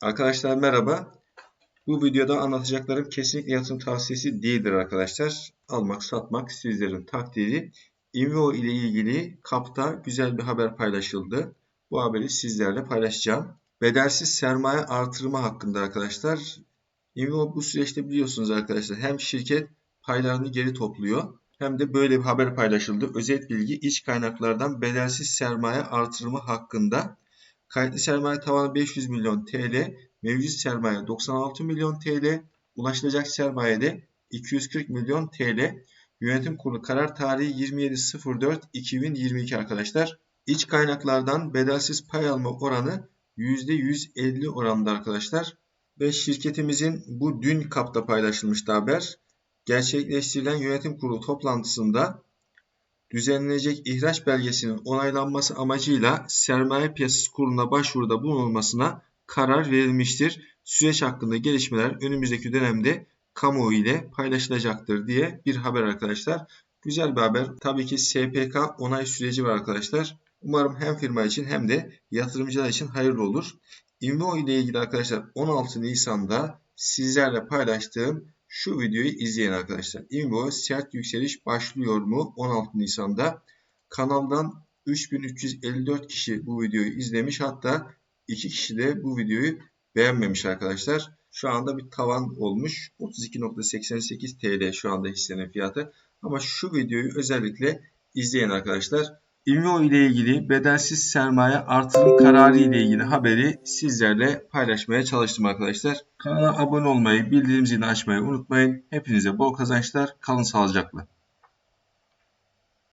Arkadaşlar merhaba. Bu videoda anlatacaklarım kesinlikle yatırım tavsiyesi değildir arkadaşlar. Almak satmak sizlerin takdiri. Invio ile ilgili kapta güzel bir haber paylaşıldı. Bu haberi sizlerle paylaşacağım. Bedelsiz sermaye artırma hakkında arkadaşlar. Invio bu süreçte biliyorsunuz arkadaşlar hem şirket paylarını geri topluyor hem de böyle bir haber paylaşıldı. Özet bilgi iç kaynaklardan bedelsiz sermaye artırma hakkında Kayıtlı sermaye tavanı 500 milyon TL, mevcut sermaye 96 milyon TL, ulaşılacak sermaye de 240 milyon TL. Yönetim kurulu karar tarihi 27.04.2022 arkadaşlar. İç kaynaklardan bedelsiz pay alma oranı %150 oranında arkadaşlar. Ve şirketimizin bu dün kapta paylaşılmıştı haber. Gerçekleştirilen yönetim kurulu toplantısında düzenlenecek ihraç belgesinin onaylanması amacıyla sermaye piyasası kuruluna başvuruda bulunulmasına karar verilmiştir. Süreç hakkında gelişmeler önümüzdeki dönemde kamuoyu ile paylaşılacaktır diye bir haber arkadaşlar. Güzel bir haber. Tabii ki SPK onay süreci var arkadaşlar. Umarım hem firma için hem de yatırımcılar için hayırlı olur. Invio ile ilgili arkadaşlar 16 Nisan'da sizlerle paylaştığım şu videoyu izleyin arkadaşlar. Invio sert yükseliş başlıyor mu 16 Nisan'da? Kanaldan 3354 kişi bu videoyu izlemiş. Hatta 2 kişi de bu videoyu beğenmemiş arkadaşlar. Şu anda bir tavan olmuş. 32.88 TL şu anda hissenin fiyatı. Ama şu videoyu özellikle izleyin arkadaşlar. İlmio ile ilgili bedelsiz sermaye artırım kararı ile ilgili haberi sizlerle paylaşmaya çalıştım arkadaşlar. Kanala abone olmayı, bildirim zilini açmayı unutmayın. Hepinize bol kazançlar, kalın sağlıcakla.